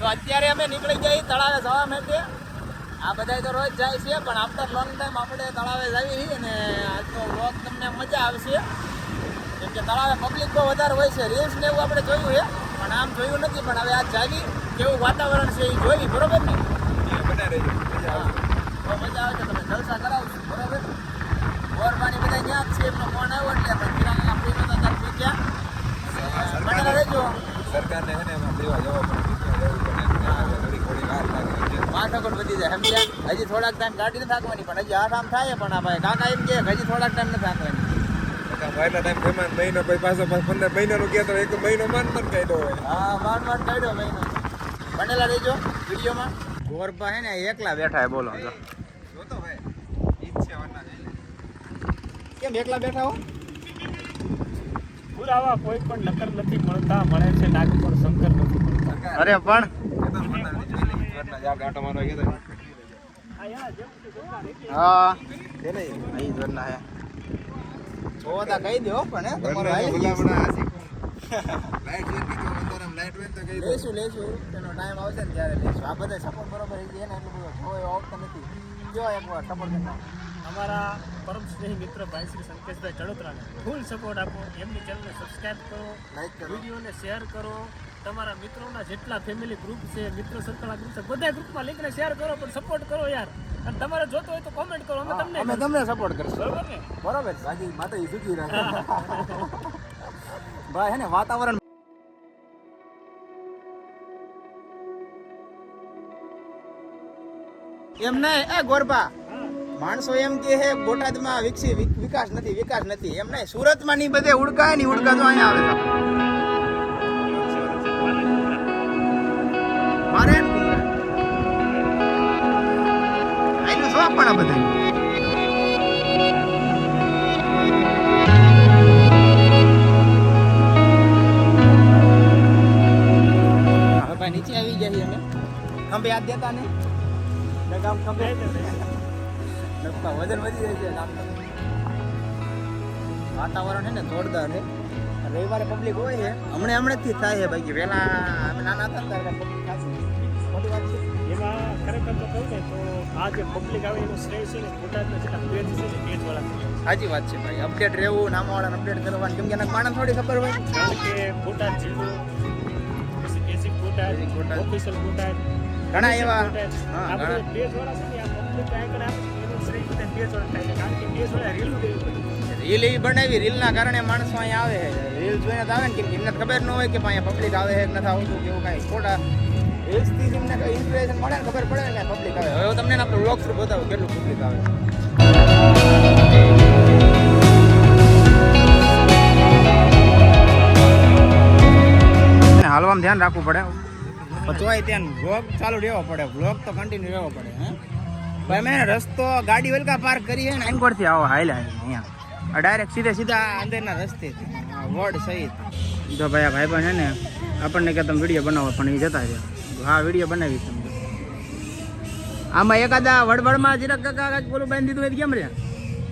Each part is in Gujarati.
તો અત્યારે અમે નીકળી જઈએ તળાવે જવા માટે. આ બધા તો રોજ જાય છે પણ આફ્ટર લોંગ ટાઈમ આપણે તળાવે જઈએ છીએ અને આજનો વ્લોગ તમને મજા આવશે. કેમ કે તળાવે પબ્લિક બહુ વધારે હોય છે રીલ્સ ને એવું આપણે જોયું છે પણ આમ જોયું નથી પણ હવે આ જાવી કેવું વાતાવરણ છે એ જોઈ બરોબર ને? બધા. બહુ મજા આવે છે તમે જલસા કરાવશું બરોબર? ગોરબાની બધા ત્યાં જ છે એમનો ફોન આવ્યો એટલે આપણે ગયા આપણી બધા ત્યાં પહોંચ્યા બનેલા રહેજો. સરકારને છે ને એમાં દેવા જવા પડે દેવા જવું પડે ત્યાં થોડી થોડી વાર છે માથાકૂટ વધી જાય. સમજ્યા? હજી થોડાક ટાઈમ ગાડી નથી થાકવાની પણ હજી આરામ થાય પણ આ ભાઈ. કાકા એમ કે હજી થોડાક ટાઈમ નથી થાકવાની એટલા ટાઈમ મહેમાન મહિનો પછી પાછો પાછો પંદર મહિનાનું કહે તો એક મહિનો માન પણ કાઢ્યો હોય. હા માન માંડ કાઢ્યો મહિનો. બનેલા રહેજો વિડીયોમાં. ગોરબા હે ને એકલા બેઠા હે બોલો. જો. જોતો ભાઈ. ઈચ્છા વરના કેમ એકલા બેઠા હો? પુરાવા કોઈ પણ નકર નથી મળતા મળે છે નાગપુર શંકર નથી મળતા. અરે પણ હા? અહીં જોરના હે જોતા કહી દો પણ હે તમારો આવી લાઈટ કીધું લાઈટ તો કહી. લેશું લેશું. તેનો ટાઈમ આવશે ને ત્યારે લેશું. આ બધા સપોર્ટ બરોબર છે ને એટલું બધું જો એવો આવતો નથી. જો એકવાર સપોર્ટ કરતા અમારા પરમ સ્નેહી મિત્ર ભાઈ શ્રી સંકેશભાઈ ચડોતરાને ફૂલ સપોર્ટ આપો. એમની ચેનલને સબસ્ક્રાઈબ કરો. લાઈક કરો. વિડીયોને શેર કરો. તમારા મિત્રોના જેટલા ફેમિલી ગ્રુપ છે મિત્ર સર્કલ ગ્રુપ છે બધા ગ્રુપમાં લિંકને શેર કરો પણ સપોર્ટ કરો યાર. અને તમારે જોતો હોય તો કોમેન્ટ કરો અમે તમને અમે તમને સપોર્ટ કરશું. બરોબર ને? બરોબર બાકી માતા ઈ સુખી રાખે ભાઈ હે ને વાતાવરણ એમ નહીં એ ગોરબા. માણસો એમ કે હે બોટાદમાં વિકસી વિકાસ નથી વિકાસ નથી. એમ નહીં સુરતમાં ની બધે ઉડકા ની ઉડકા તો અહીંયા આવે પણ આ બધા નીચે આવી છીએ અમે. ખંભે હાથ દેતા ને? કામ ખંભે. નકતા, વજન વધી જાય છે વાતાવરણ છે ને જોરદાર છે. રવિવારે પબ્લિક હોય છે. હમણાં હમણાંથી થાય છે ભાઈ કે વહેલા અમે નાના હતા એમાં કહું ને તો આ જે પબ્લિક આવે એનું શ્રેય છે ને બોટાદના જેટલા પેજ છે ને સાચી વાત છે ભાઈ. અપડેટ રહેવું નામવાળાને અપડેટ કરવાનું. કેમ કે એના માણસ થોડી ખબર હોય. કારણ કે બોટાદ જિલ્લો બેઝિક બોટાદ ઓફિશિયલ બોટાદ. ઘણા એવા બોટાદ. હા, આ બધા ઘણા. પેજ વાળા છે ને આ પબ્લિક આઈકન આપે છે, શ્રેય બધા થાય કારણ કે પેજ રીલ રીલ એવી બનાવી રીલના કારણે માણસો અહીંયા આવે છે. રીલ જોઈને તો આવે ને કેમ કે એમને ખબર ન હોય કે અહીંયા પબ્લિક આવે છે નથી આવતું કે એવું કાંઈ. ખોટા ખબર પડે ને પબ્લિક હવે તમને આપણે વ્લોગ કેટલું પબ્લિક આવે. હાલવામાં ધ્યાન રાખવું પડે. તોય ત્યાં વ્લોગ ચાલુ રહેવો પડે. વ્લોગ તો કન્ટિન્યુ રહેવો પડે, હે? ભાઈ મેં રસ્તો ગાડી વેલકા પાર્ક કરી છે ને એન્કોરથી આવો હાલ અહીંયા. ડાયરેક્ટ સીધે સીધા અંદરના રસ્તે વોર્ડ સહિત. જો ભાઈ આ ભાઈ છે ને, આપણને કે તમે વીડિયો બનાવો પણ એ જતા રહ્યા. હા વીડિયો બનાવી તમે આમાં એકાદા વડવડમાં જીરક કાકા બોલું બાંધી દીધું હોય કેમ રે?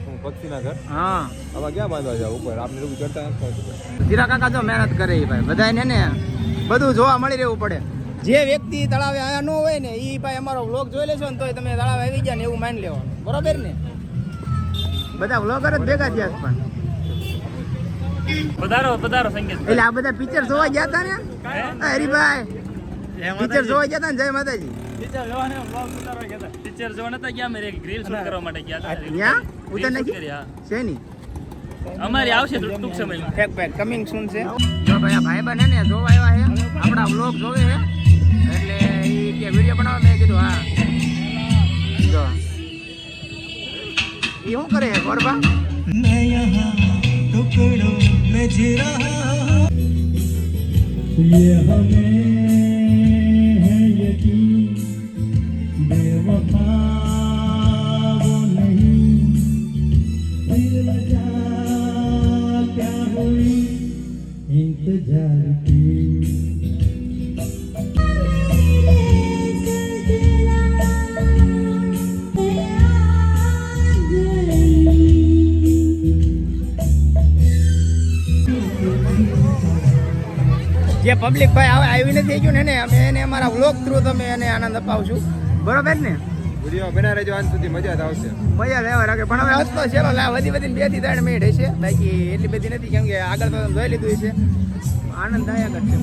હું પક્ષીના ઘર હા. આમાં ક્યાં બાંધવા જાવ ઉપર? આપને એવું નથી જીરા કાકા જો મહેનત કરે એ ભાઈ. બધાને ને બધું જોવા મળી રહેવું પડે. જે વ્યક્તિ તળાવે આયા ન હોય ને એ ભાઈ અમારો વ્લોગ જોઈ લેશો ને તોય તમે તળાવે આવી ગયા ને એવું માની લેવાનું. બરોબર ને? બધા વ્લોગર જ ભેગા થયા પણ. પધારો એટલે આ બધા પિક્ચર જોવા ગયા હતા ને? એ હરીભાઈ પિક્ચર જોવા ગયા હતા ને જય માતાજી ટીચર જોવાને બ્લોગ ઉતારવા ગયા હતા ટીચર જોવા નતા ગયા મેં એક રીલ શૂટ કરવા માટે ગયા હતા ત્યાં Reel ઉતર shoot નાખી કરી, હા. શેની અમારી આવશે ટૂંક સમયમાં ફેક ફેક કમિંગ સૂન છે જો ભાઈ આ ભાઈ બને ને જોવા આવ્યા છે આપણા વ્લોગ જોવે છે એટલે ઈ કે વિડીયો બનાવવા મેં કીધું હા જો ઈ શું કરે છે ગોરબા मैं यहाँ टुकड़ों में जी रहा हूँ ये हमें પબ્લિક ભાઈ હવે આવી નથી ગયું ને અમે એને અમારા વ્લોગ થ્રુ તમે એને આનંદ અપાવશું. બરોબર ને? વીડિયો બના રહેજો આજ સુધી મજા જ આવશે. મજા લેવા રાખે પણ હવે હસતો ચલો લા વધી વધી બેથી ત્રણ મિનિટ હશે. બાકી એટલી બધી નથી કેમ કે આગળ તો જોઈ લીધું છે આનંદદાયક જ છે.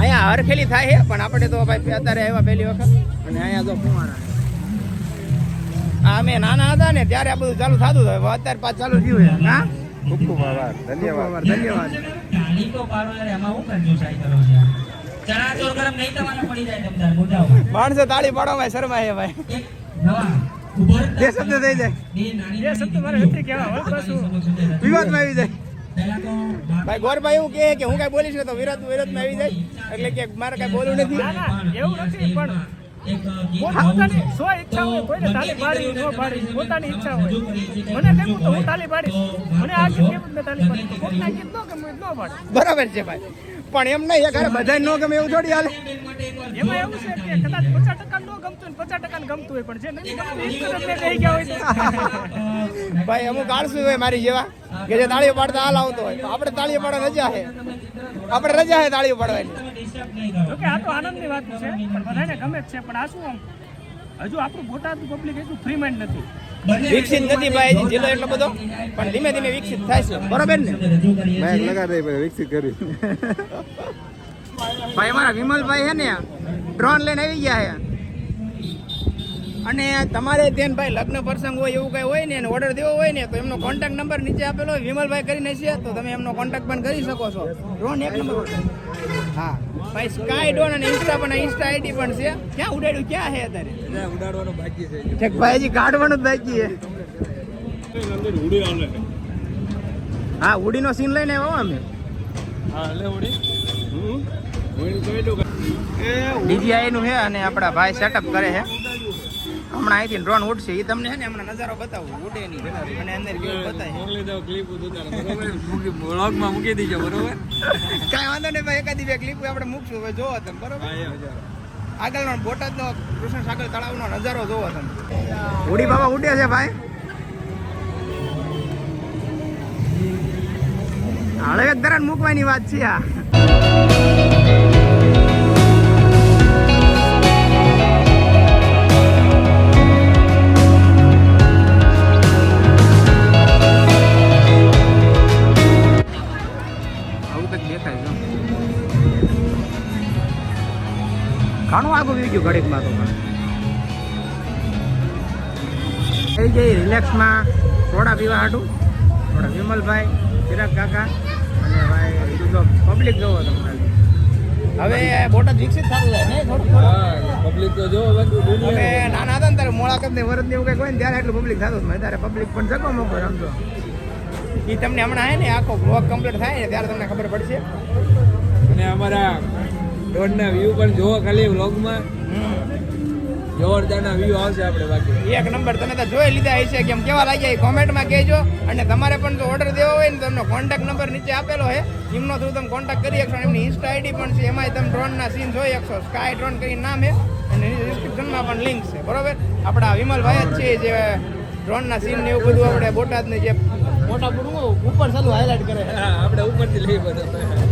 અહીંયા હરખેલી થાય છે પણ આપણે તો ભાઈ અત્યારે આવ્યા પહેલી વખત. અને અહીંયા તો ફુવારા અમે નાના હતા ને ત્યારે આ બધું ચાલુ થતું હતું. અત્યારે પાછું ચાલુ થયું છે. હા? ખૂબ ખૂબ આભાર. ધન્યવાદ. ધન્યવાદ. ટાળી તો પાડો યાર એમાં હું કંજુસાઈ કરો છે? ચણાચોર ગરમ નહીં તમારે પડી જાય તમને મોઢા ઉપર. માણસો તાળી પાડો ભાઈ શરમા હે ભાઈ. એક નવા ઊભો શબ્દ થઈ જાય. બે શબ્દ મારે નથી કહેવા હવે પાછું વિવાદમાં આવી જાય. ભાઈ ગોરભાઈ એવું કહે કે હું કઈ બોલીશ ને તો વિરોધ વિરોધમાં આવી જાય. એટલે કે મારે કઈ બોલવું નથી. એવું નથી પણ પોતાની સ્વ ઈચ્છા હોય કોઈને તાલી પાડી ન પાડી પોતાની ઈચ્છા હોય. મને ગમ્યું તો હું તાલી પાડીશ. મને આ ગીત ગમ્યું મેં તાલી પાડી કોકના ગીત ન ગમ્યું ન પાડે બરાબર છે ભાઈ. પણ એમ નહીં યાર બધા ન ગમે એવું થોડી હાલે. એમાં એવું છે કે કદાચ પચાસ ટકા ન ગમતું હોય પચાસ ટકા ગમતું હોય પણ જે નહીં ગમતું રહી ગયા હોય ભાઈ અમુક આળસુ હોય મારી જેવા કે જે તાળીઓ પાડતા હાલ આવતો હોય. આપણે તાળીઓ પાડવા રજા છે. આપણે રજા છે તાળીઓ પાડવાની. જોકે આ તો આનંદની વાત છે પણ બધાને ગમે જ છે. પણ આ શું આમ? હજુ આપણું બોટાદ પબ્લિક એટલું ફ્રી માઇન્ડ નથી. વિકસિત નથી ભાઈ જિલ્લો એટલો બધો. પણ ધીમે ધીમે વિકસિત થાય છે. બરોબર ને? લગા વિકસિત કરી. ભાઈ અમારા વિમલભાઈ છે ને ડ્રોન લઈને આવી ગયા છે. અને તમારે ત્યાં ભાઈ લગ્ન પ્રસંગ હોય એવું કઈ હોય ને અને ઓર્ડર દેવો હોય ને તો એમનો કોન્ટેક્ટ નંબર નીચે આપેલો હોય વિમલભાઈ કરીને છે તો તમે એમનો કોન્ટેક્ટ પણ કરી શકો છો. ડ્રોન એક નંબર હા. ભાઈ સ્કાય ડ્રોન અને ઇન્સ્ટા પણ ઇન્સ્ટા આઈડી પણ છે. ક્યાં ઉડાડ્યું? ક્યાં છે અત્યારે? ઉડાડવાનું બાકી છે. ઠેક ભાઈ હજી કાઢવાનું જ બાકી છે. હા ઉડીનો સીન લઈને આવો અમે. ડીજીઆઈ નું છે અને આપણા ભાઈ સેટઅપ કરે છે હમણાં અહીંથી ડ્રોન ઉડશે એ તમને છે ને હમણાં નજારો બતાવું. ઉડે નહીં અને અંદર કેવું બ્લોગમાં મૂકી દીજો બરોબર? કાંઈ વાંધો નહીં ભાઈ એકાદી બે ક્લિપ આપણે મૂકશું. હવે જોવો તમે બરોબર? આગળનો બોટાદનો કૃષ્ણ સાગર તળાવનો નજારો જોવો તમે. ઉડી બાબા ઉડે છે ભાઈ. હળવેક ધરણ મૂકવાની વાત છે આ. ગયું ઘડીકમાં તો થઈ ગઈ રિલેક્સમાં થોડા પીવા હાટું. થોડા વિમલભાઈ ચિરાગ કાકા અને ભાઈ બીજું તો પબ્લિક જોવો તમે હવે બોટાદ વિકસિત થતું જાય ને થોડું થોડું પબ્લિક તો જો બધું નાના હતા ને ત્યારે મોળાકત ને વરદ ને એવું કંઈક હોય ને ત્યારે એટલું પબ્લિક થતું હતું ત્યારે પબ્લિક પણ જગો મોકો સમજો એ તમને હમણાં હે ને આખો બ્લોગ કમ્પ્લીટ થાય ને ત્યારે તમને ખબર પડશે. અને અમારા રોડના વ્યૂ પણ જોવો ખાલી વ્લોગમાં જોરદારના વ્યૂ આવશે આપણે બાકી. એક નંબર તમે તો જોઈ લીધા હશે કેમ કેવા લાગ્યા એ કોમેન્ટમાં કહેજો. અને તમારે પણ જો ઓર્ડર દેવો હોય ને તમને કોન્ટેક્ટ નંબર નીચે આપેલો છે. એમનો થ્રુ તમે કોન્ટેક્ટ કરી શકશો એમની ઇન્સ્ટા આઈડી પણ છે. એમાંય તમે ડ્રોનના સીન જોઈ શકશો. સ્કાય ડ્રોન કરીને નામ છે. અને ડિસ્ક્રિપ્શનમાં પણ લિંક છે. બરોબર? આપણા વિમલભાઈ જ છે જે ડ્રોનના સીન ને એવું બધું આપણે બોટાદની જે મોટા ઉપર ચાલુ હાઇલાઇટ કરે. આપણે ઉપરથી લઈ બધું.